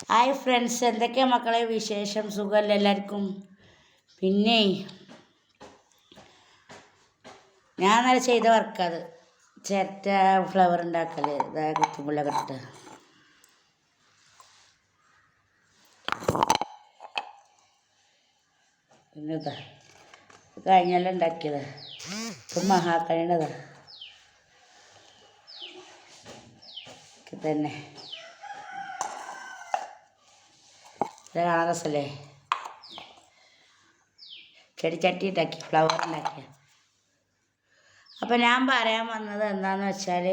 Hi friends എന്തൊക്കെയാ മക്കളെ വിശേഷം? സുഖമല്ല എല്ലാവർക്കും? പിന്നെ ഞാൻ നേരെ ചെയ്ത വർക്കത് ചിരട്ട ഫ്ലവർ ഉണ്ടാക്കൽ ഇതാ കുത്തുമുള്ള ഇട്ട് പിന്നെ ഇതാ ഇത് കഴിഞ്ഞെല്ലാം ഉണ്ടാക്കിയത്. ഇപ്പം മഹാക്കണിന്റെതാ തന്നെ ഇത് കാണാൻ രസമല്ലേ ചെടിച്ചട്ടി ഉണ്ടാക്കി. ഫ്ലവർ ഉണ്ടാക്കിയ അപ്പം ഞാൻ പറയാൻ വന്നത് എന്താണെന്ന് വെച്ചാൽ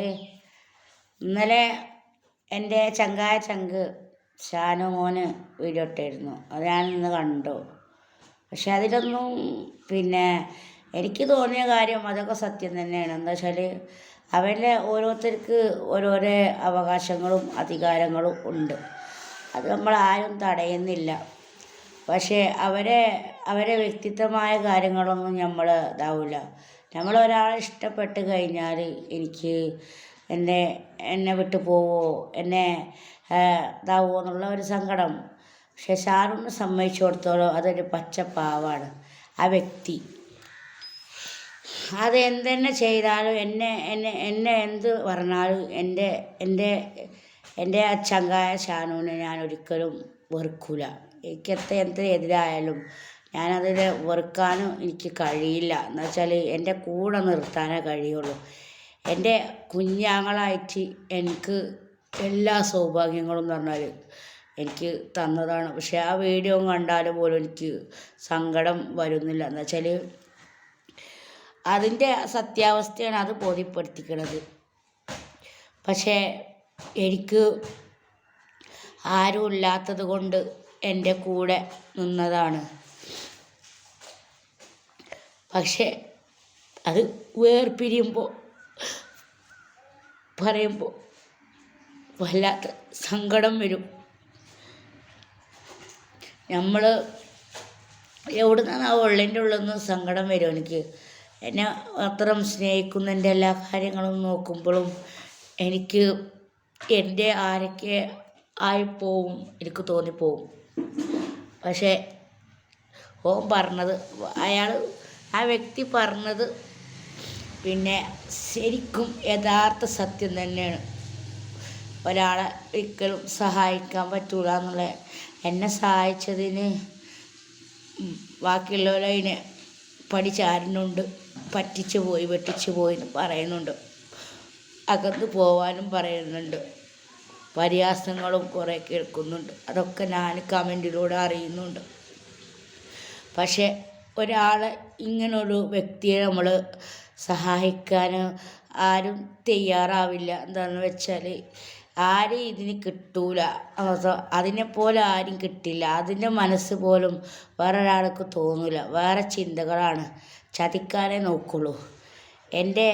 ഇന്നലെ എന്റെ ചങ്കായ ചങ്ക് ഷാനു മോന് വീഡിയോ ഇട്ടായിരുന്നു അത് ഞാൻ ഇന്ന് കണ്ടു. പക്ഷെ അതിലൊന്നും പിന്നെ എനിക്ക് തോന്നിയ കാര്യം അതൊക്കെ സത്യം തന്നെയാണ്. എന്താ വെച്ചാൽ അവരുടെ ഓരോരുത്തർക്ക് ഓരോരോ അവകാശങ്ങളും അധികാരങ്ങളും ഉണ്ട്. അത് നമ്മൾ ആരും തടയുന്നില്ല. പക്ഷേ അവരെ അവരെ വ്യക്തിത്വമായ കാര്യങ്ങളൊന്നും നമ്മൾ ഇതാവില്ല നമ്മൾ ഒരാളെ ഇഷ്ടപ്പെട്ട് കഴിഞ്ഞാൽ എനിക്ക് എന്നെ എന്നെ വിട്ടു പോവോ എന്നെ ഇതാവുമോ എന്നുള്ള ഒരു സങ്കടം. പക്ഷെ സാറൊന്ന് സമ്മതിച്ചു കൊടുത്തോളം അതൊരു പച്ചപ്പാവാണ്. ആ വ്യക്തി. അത് എന്തെന്നെ ചെയ്താലും എന്നെ എന്നെ എന്നെ എന്ത് പറഞ്ഞാലും എന്റെ എന്റെ എന്റെ ആ ചങ്കായ ഷാനുവിനെ ഞാൻ ഒരിക്കലും വെറുക്കില്ല എനിക്ക് എത്ര എന്ത് എതിരായാലും ഞാനതിനെ വെറുക്കാനും എനിക്ക് കഴിയില്ല. എന്ന് വെച്ചാൽ എന്റെ കൂടെ നിർത്താനേ കഴിയുള്ളൂ. എന്റെ കുഞ്ഞാങ്ങളായിട്ട് എനിക്ക് എല്ലാ സൗഭാഗ്യങ്ങളും എന്ന് പറഞ്ഞാൽ എനിക്ക് തന്നതാണ്. പക്ഷേ ആ വീഡിയോ കണ്ടാൽ പോലും എനിക്ക് സങ്കടം വരുന്നില്ല. എന്ന് വെച്ചാൽ അതിന്റെ സത്യാവസ്ഥയാണ് അത് ബോധ്യപ്പെടുത്തിക്കണത്. പക്ഷേ എനിക്ക് ആരും ഇല്ലാത്തത് കൊണ്ട് എന്റെ കൂടെ നിന്നതാണ്. പക്ഷേ അത് വേർപിരിയുമ്പോൾ പറയുമ്പോൾ വല്ലാത്ത സങ്കടം വരും. നമ്മൾ എവിടെ നിന്നാണ് ഉള്ളിൽ നിന്ന് സങ്കടം വരും എനിക്ക്. എന്നെ അത്രയും സ്നേഹിക്കുന്നതിന്റെ എല്ലാ കാര്യങ്ങളും നോക്കുമ്പോഴും എനിക്ക് എന്റെ ആരൊക്കെ ആയിപ്പോവും എനിക്ക് തോന്നിപ്പോവും. പക്ഷേ ഓൻ പറഞ്ഞത് അയാൾ ആ വ്യക്തി പറഞ്ഞത് പിന്നെ ശരിക്കും യഥാർത്ഥ സത്യം തന്നെയാണ്. ഒരാളെ ഒരിക്കലും സഹായിക്കാൻ പറ്റൂല എന്നുള്ള എന്നെ സഹായിച്ചതിന് ബാക്കിയുള്ളവരതിനെ പഠിച്ചാരുന്നുണ്ട് പറ്റിച്ചു പോയി വെട്ടിച്ചു പോയി എന്ന് പറയുന്നുണ്ട്. അകന്ന് പോവാനും പറയുന്നുണ്ട്. പരിഹാസങ്ങളും കുറേ കേൾക്കുന്നുണ്ട്. അതൊക്കെ ഞാൻ കമന്റിലൂടെ അറിയുന്നുണ്ട്. പക്ഷേ ഒരാളെ ഇങ്ങനൊരു വ്യക്തിയെ നമ്മൾ സഹായിക്കാൻ ആരും തയ്യാറാവില്ല. എന്താണെന്ന് വെച്ചാൽ ആരും ഇതിന് കിട്ടൂല. അതിനെപ്പോലെ ആരും കിട്ടില്ല. അതിന്റെ മനസ്സ് പോലും വേറൊരാൾക്ക് തോന്നില്ല വേറെ ചിന്തകളാണ്. ചതിക്കാനേ നോക്കുള്ളൂ. എന്റെ